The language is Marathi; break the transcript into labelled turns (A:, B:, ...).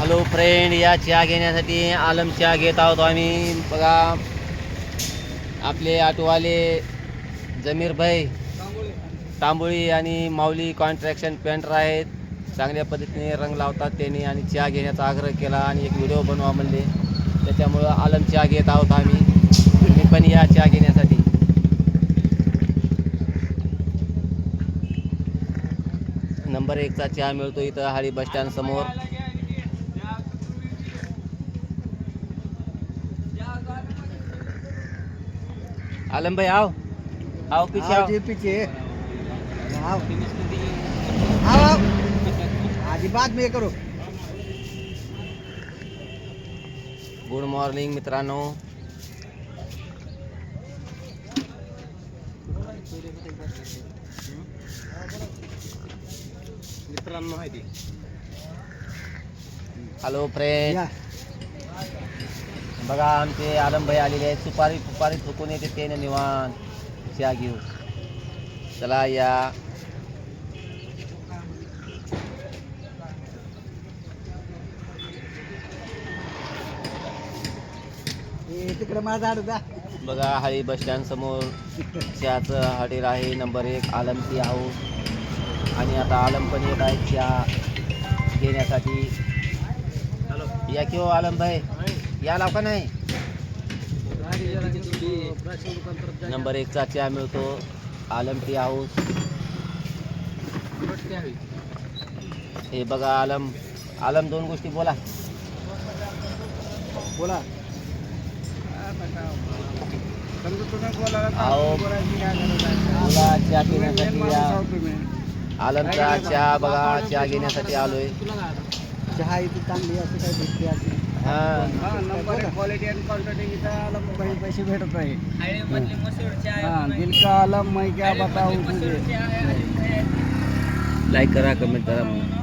A: हॅलो फ्रेंड या चहा घेण्यासाठी आलम चहा घेत आहोत आम्ही. बघा आपले ऑटोवाले जमीर भाई तांबोळी आणि माऊली कॉन्ट्रॅक्शन पेंटर आहेत. चांगल्या पद्धतीने रंग लावतात त्यांनी आणि चहा घेण्याचा आग्रह केला आणि एक व्हिडिओ बनवा म्हणले. त्याच्यामुळं आलम चहा घेत आहोत आम्ही. तुम्ही पण या चहा घेण्यासाठी. नंबर एकचा चहा मिळतो इथं हाळी बस स्टँड समोर. आलम भाई आओ आओ पीछे आओ
B: आओ जी पीछे आओ आओ आओ आजी बाद में ये करो
A: गुड मॉर्निंग मित्रांनो
B: मित्रांनो माहिती
A: हॅलो फ्रेंड
B: या
A: बघा आमचे आलम भाई आलेले आहेत. सुपारी फुपारी थुकून येते ते निवांत. चहा घेऊ. चला या.
B: हे तिकडे माझा जा.
A: बघा हाळी बस स्टँड समोर. चहाचं हॉटेल आहे नंबर एक आलम टी हाऊस आणि आता आलम पण येत आहे चहा घेण्यासाठी. या किंवा आलम भाई या लाव का नाही? नंबर एकचा चहा मिळतो. Alam tea house. हे बघा आलम. आलम दोन गोष्टी बोला.
B: बोला.
A: आओ. बोला चहा पिण्यासाठी या. आलमचा चहा बघा चहा घेण्यासाठी आलोय.
B: चहा इथे चांगली अशी काय भेटते अशी
A: हा.
B: क्वालिटी आणि क्वांटिटी इथं पैसे भेटत आहे. हाँ दिल का आलम मैं क्या बताऊं तुझे
A: लाईक करा कमेंट करा म्हणून.